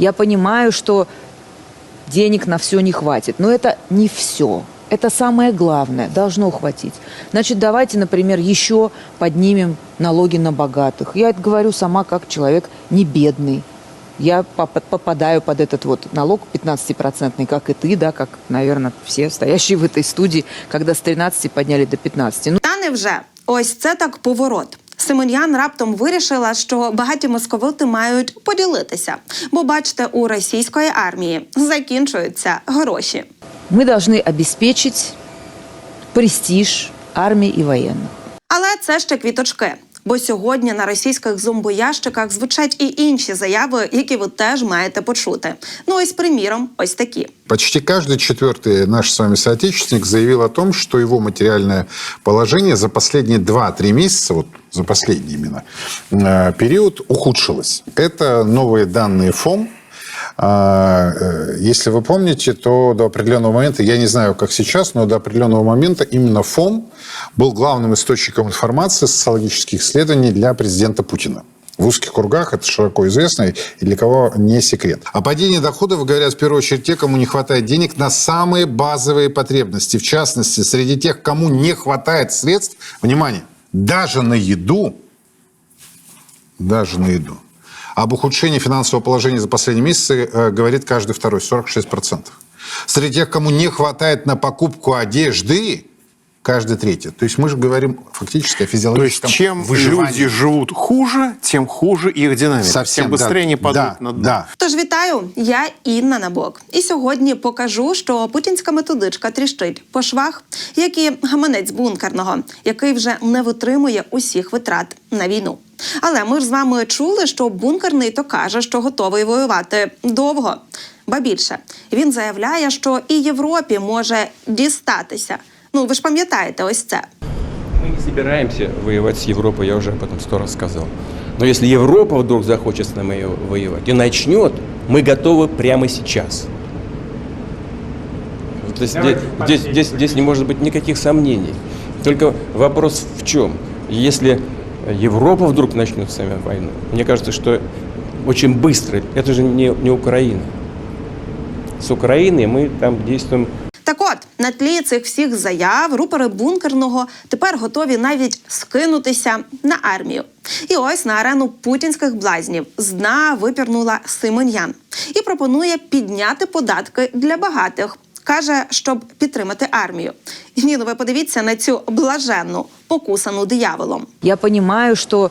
Я понимаю, что денег на все не хватит, но это не все. Это самое главное, должно хватить. Значит, давайте, например, еще поднимем налоги на богатых. Я это говорю сама как человек не бедный. Я поп- попадаю под этот вот налог 15-процентный, как и ты, да, как, наверное, все стоящие в этой студии, когда с 13 подняли до 15. Ну, Та невже ось це так поворот. Симоньян раптом вирішила, що багаті московити мають поділитися, бо бачите, у російської армії закінчуються гроші. мы должны обеспечить престиж армии и военных. Але це ще квіточки. Бо сьогодні на російських зомбоящиках звучать і інші заяви, які ви теж маєте почути. Ну ось, приміром, ось такі. Почти каждый четвертый наш с вами соотечественник заявил о том, что его материальное положение за последние 2-3 месяца, вот за последний именно э, период, ухудшилось. Это новые данные ФОМ. А, э, Если вы помните, то до определенного момента, я не знаю, как сейчас, но до определенного момента именно ФОМ был главным источником информации социологических исследований для президента Путина. В узких кругах это широко известно и для кого не секрет. О падении доходов говорят в первую очередь те, кому не хватает денег на самые базовые потребности. В частности, среди тех, кому не хватает средств, внимание, даже на еду, даже на еду. Об ухудшении финансового положения за последние месяцы э, говорит каждый второй, 46%. Среди тех, кому не хватает на покупку одежды, каждый третий. То есть мы же говорим фактически о То есть физиологическом чем выживании. люди живут хуже, тем хуже их динамика. Совсем, тем быстрее да. они падают да, на дно. Да, Тож вітаю, я Інна Набок. І сьогодні покажу, що путінська методичка тріщить по швах, як і гаманець бункерного, який вже не витримує усіх витрат на війну. Але ми ж з вами чули, що бункерний то каже, що готовий воювати довго. Ба більше він заявляє, що і Європі може дістатися. Ну ви ж пам'ятаєте, ось це. Мы не собираемся воевать с Европой, я уже об этом сто раз сказал. Но если Европа вдруг захочет с нами воевать и начнет, мы готовы прямо сейчас. Вот здесь, здесь, здесь, здесь не может быть никаких сомнений. Только вопрос в чем? Если Европа вдруг начнет с нами войну, мне кажется, что очень быстро, это же не, не Украина. С Украиной мы там действуем на тлі цих всіх заяв рупори бункерного тепер готові навіть скинутися на армію. І ось на арену путінських блазнів з дна випірнула Симоньян і пропонує підняти податки для багатих. Каже, щоб підтримати армію. Ні, ну ви подивіться на цю блаженну, покусану дияволом. Я понимаю, что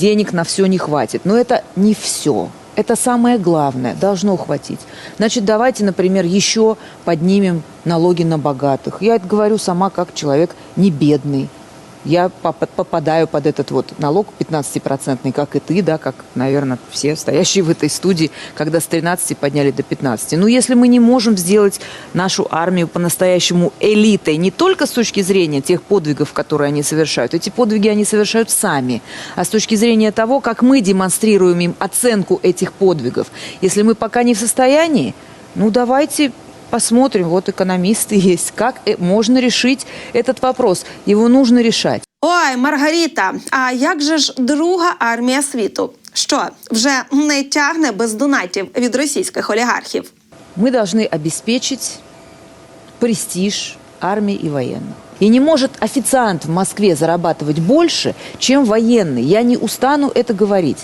денег на все не хватит, но это не все. Это самое главное, должно хватить. Значит, давайте, например, еще поднимем налоги на богатых. Я это говорю сама как человек не бедный. Я поп- попадаю под этот вот налог 15-процентный, как и ты, да, как, наверное, все стоящие в этой студии, когда с 13 подняли до 15. Ну, если мы не можем сделать нашу армию по-настоящему элитой, не только с точки зрения тех подвигов, которые они совершают, эти подвиги они совершают сами, а с точки зрения того, как мы демонстрируем им оценку этих подвигов. Если мы пока не в состоянии, ну, давайте посмотрим, вот экономисты есть, как э, можно решить этот вопрос. Его нужно решать. Ой, Маргарита, а як же ж друга армія світу? Що вже не тягне без донатів від російських олігархів? Мы должны обеспечить престиж армии и военных. И не может официант в Москве зарабатывать больше, чем военный. Я не устану это говорить.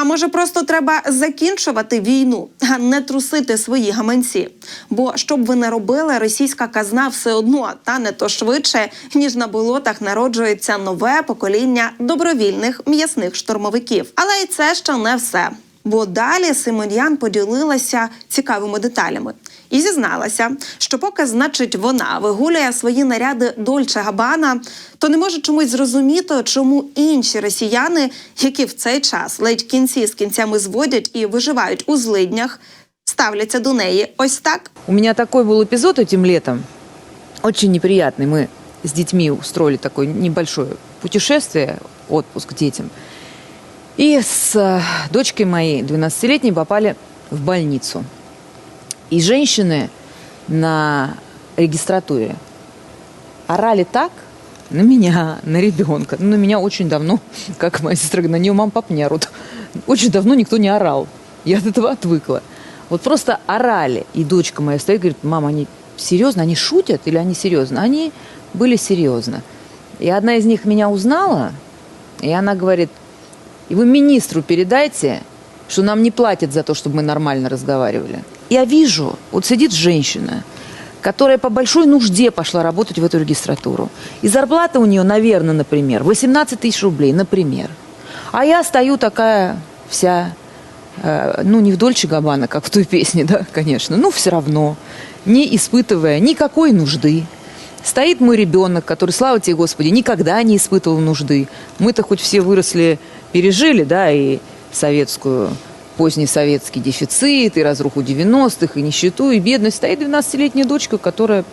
А може, просто треба закінчувати війну, а не трусити свої гаманці? Бо що б ви не робили, російська казна все одно тане то швидше, ніж на болотах народжується нове покоління добровільних м'ясних штурмовиків. Але і це ще не все. Бо далі Симоньян поділилася цікавими деталями і зізналася, що поки, значить, вона вигулює свої наряди Дольче Габана, то не може чомусь зрозуміти, чому інші росіяни, які в цей час ледь кінці з кінцями зводять і виживають у злиднях, ставляться до неї ось так. У меня такой был эпизод этим летом, очень неприятный. Мы с детьми устроили такое небольшое путешествие, отпуск к детям. И с э, дочкой моей, 12-летней, попали в больницу. И женщины на регистратуре орали так на меня, на ребенка. Ну, на меня очень давно, как моя сестра говорит, на нее мам, пап не орут. Очень давно никто не орал. Я от этого отвыкла. Вот просто орали. И дочка моя стоит, говорит, мама, они серьезно, они шутят или они серьезно? Они были серьезно. И одна из них меня узнала, и она говорит, и вы министру передайте, что нам не платят за то, чтобы мы нормально разговаривали. Я вижу, вот сидит женщина, которая по большой нужде пошла работать в эту регистратуру. И зарплата у нее, наверное, например, 18 тысяч рублей, например. А я стою такая вся, э, ну, не в Дольче Габбана, как в той песне, да, конечно, но все равно, не испытывая никакой нужды. Стоит мой ребенок, который, слава тебе, Господи, никогда не испытывал нужды. Мы-то хоть все выросли, пережили, да, и советскую, поздний советский дефицит, и разруху 90-х, и нищету, и бедность. Стоит 12-летняя дочка, которая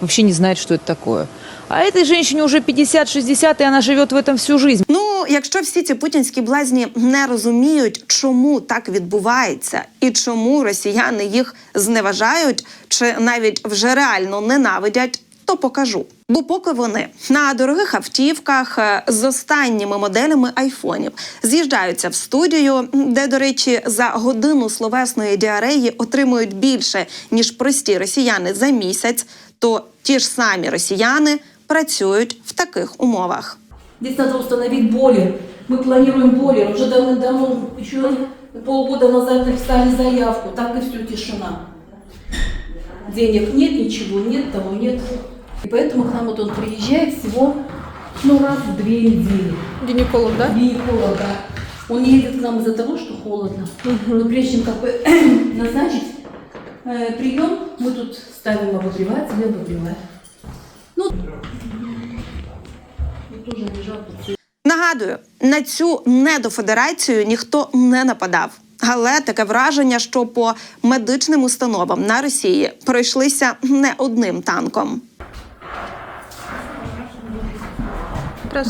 вообще не знает, что это такое. А этой женщине уже 50-60, и она живет в этом всю жизнь. Ну, якщо всі ці путінські блазні не розуміють, чому так відбувається, і чому росіяни їх зневажають, чи навіть вже реально ненавидять, то покажу. Бо поки вони на дорогих автівках е, з останніми моделями айфонів з'їжджаються в студію, де, до речі, за годину словесної діареї отримують більше ніж прості росіяни за місяць, то ті ж самі росіяни працюють в таких умовах. Здесь надо установить бойлер. Мы планируем бойлер. Уже давно, еще полгода назад написали заявку. Так и все, тишина. Денег нет, ничего нет, того нет. И поэтому к нам вот он приезжает всего ну, раз в две недели. Гинеколог, да? Гинеколог, да. Он едет к нам из-за того, что холодно. Но прежде чем как бы назначить э, прием, мы тут ставим обогреватель и обогреваем. Ну, и тоже лежал тут Нагадую, на цю недофедерацію ніхто не нападав. Але таке враження, що по медичним установам на Росії пройшлися не одним танком.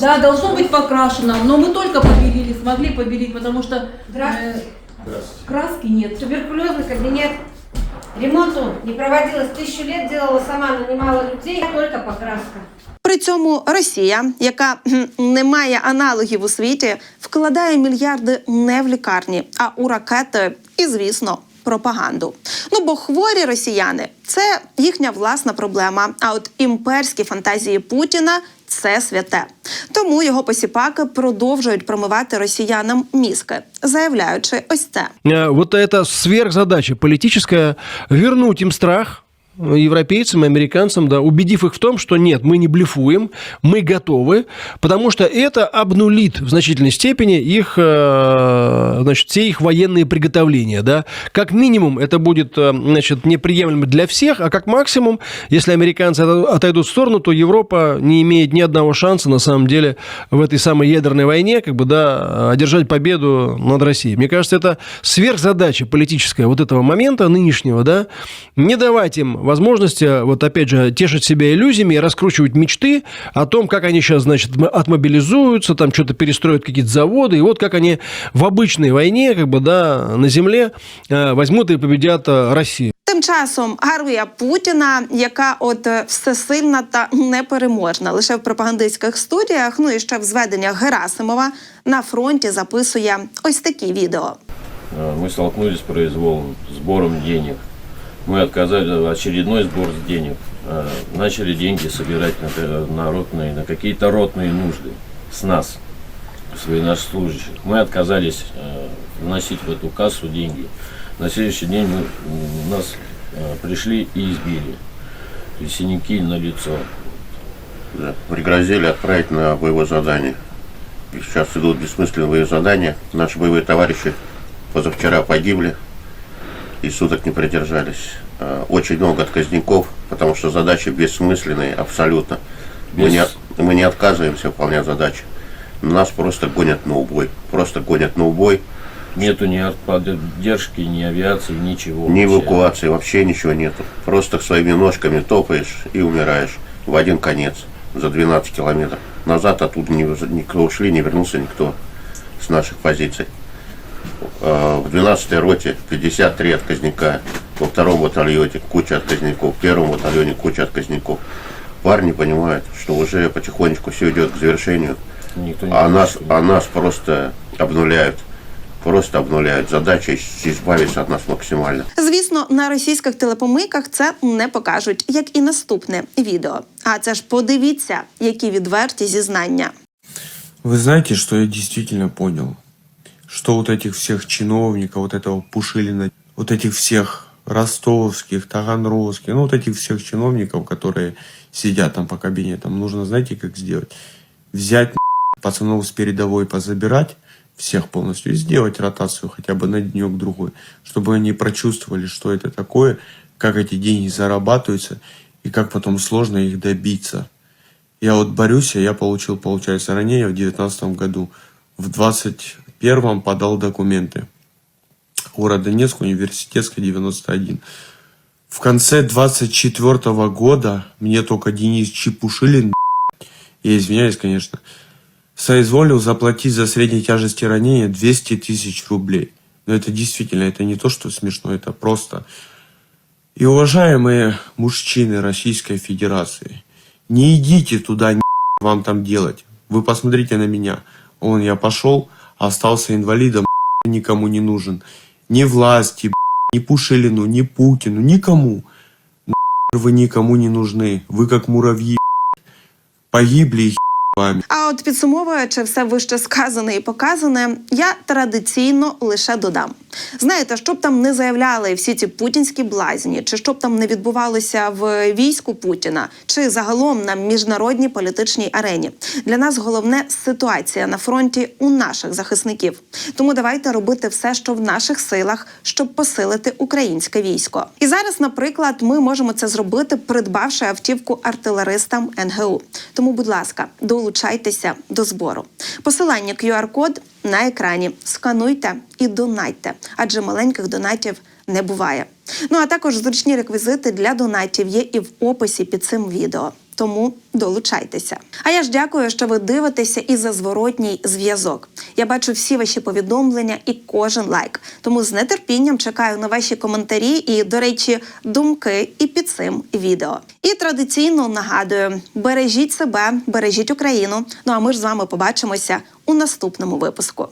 Да, должно быть покрашено, но мы только побелили, смогли побелить, потому что э, краски нет. Туберкулезный кабинет. Ремонту не проводилось тысячу лет, делала сама, нанимала людей, только покраска. При цьому Росія, яка кхм, не має аналогів у світі, вкладає мільярди не в лікарні, а у ракети і, звісно, пропаганду. Ну бо хворі росіяни це їхня власна проблема. А от імперські фантазії Путіна це святе. Тому його посіпаки продовжують промивати росіянам мізки, заявляючи ось це. Э, вот эта сверхзадача политическая вернуть им страх э, европейцам и американцам, да, убедив их в том, что нет, мы не блефуем, мы готовы, потому что это обнулит в значительной степени их, э, значит, все их военные приготовления, да. Как минимум это будет, э, значит, неприемлемо для всех, а как максимум, если американцы отойдут- в сторону, то Европа не имеет ни одного шанса, на самом деле, в этой самой ядерной войне, как бы, да, одержать победу над Россией. Мне кажется, это сверхзадача политическая вот этого момента нынешнего, да, не давать им возможности, вот опять же, тешить себя иллюзиями раскручивать мечты о том, как они сейчас, значит, отмобилизуются, там что-то перестроят какие-то заводы, и вот как они в обычной войне, как бы, да, на земле э, возьмут и победят э, Россию. Тим часом армія Путіна, яка от е, всесильна та непереможна, лише в пропагандистських студіях, ну і ще в зведеннях Герасимова на фронті записує ось такі відео. Э, мы столкнулись с произволом, сбором денег. Мы отказали очередной сбор денег. Э, Начали деньги собирать на, э, на ротные, на какие-то ротные нужды с нас, с Военнослужащих. Мы отказались э, вносить в эту кассу деньги. На следующий день мы, нас э, пришли и избили. Есть синяки на лицо. Да, Пригрозили отправить на боевое задание. И сейчас идут бессмысленные боевые задания. Наши боевые товарищи позавчера погибли и суток не продержались. Э, Очень много отказников, потому что задачи бессмысленные абсолютно. Мы, Без- не, от- мы не отказываемся выполнять задачи. Нас просто гонят на убой. Просто гонят на убой. Нету ни поддержки, ни авиации, ничего. Ни вообще. эвакуации, вообще ничего нету. Просто своими ножками топаешь и умираешь в один конец за 12 километров. Назад оттуда не, никто ушли, не вернулся никто с наших позиций. Э, В 12-й роте 53 отказника, во втором батальоне куча отказников, в первом батальоне куча отказников. Парни понимают, что уже потихонечку все идет к завершению, Никто не а говорит, нас, что- а нас просто обнуляют. просто обнуляют. Задача избавиться от нас максимально. Звісно, на російських телепомийках це не покажуть, як і наступне відео. А це ж подивіться, які відверті зізнання. Вы знаете, что я действительно понял? Что вот этих всех чиновников, вот этого Пушилина, вот этих всех ростовских, таганрогских, ну вот этих всех чиновников, которые сидят там по кабинетам, нужно, знаете, как сделать? Взять пацанов с передовой позабирать, всех полностью, и сделать ротацию хотя бы на денек-другой, чтобы они прочувствовали, что это такое, как эти деньги зарабатываются и как потом сложно их добиться. Я вот борюсь, а я получил, получается, ранение в девятнадцатом году. В двадцать первом подал документы. Город Донецк, университетская, 91. В конце 24 года мне только Денис Чепушилин, я извиняюсь, конечно, соизволил заплатить за средней тяжести ранения 200 тысяч рублей. Но это действительно, это не то, что смешно, это просто. И уважаемые мужчины Российской Федерации, не идите туда, вам там делать. Вы посмотрите на меня. Он, я пошел, остался инвалидом, никому не нужен. Ни власти, ни Пушилину, ни Путину, никому. Вы никому не нужны. Вы как муравьи погибли и вами. От підсумовуючи все вище сказане і показане, я традиційно лише додам. Знаєте, щоб там не заявляли всі ці путінські блазні, чи щоб там не відбувалося в війську Путіна, чи загалом на міжнародній політичній арені. Для нас головне ситуація на фронті у наших захисників. Тому давайте робити все, що в наших силах, щоб посилити українське військо. І зараз, наприклад, ми можемо це зробити, придбавши автівку артилеристам НГУ. Тому, будь ласка, долучайтеся до збору. Посилання QR-код на екрані. Скануйте і донайте, адже маленьких донатів не буває. Ну а також зручні реквізити для донатів є і в описі під цим відео. Тому долучайтеся. А я ж дякую, що ви дивитеся і за зворотній зв'язок. Я бачу всі ваші повідомлення і кожен лайк. Тому з нетерпінням чекаю на ваші коментарі і, до речі, думки і під цим відео. І традиційно нагадую: бережіть себе, бережіть Україну. Ну а ми ж з вами побачимося у наступному випуску.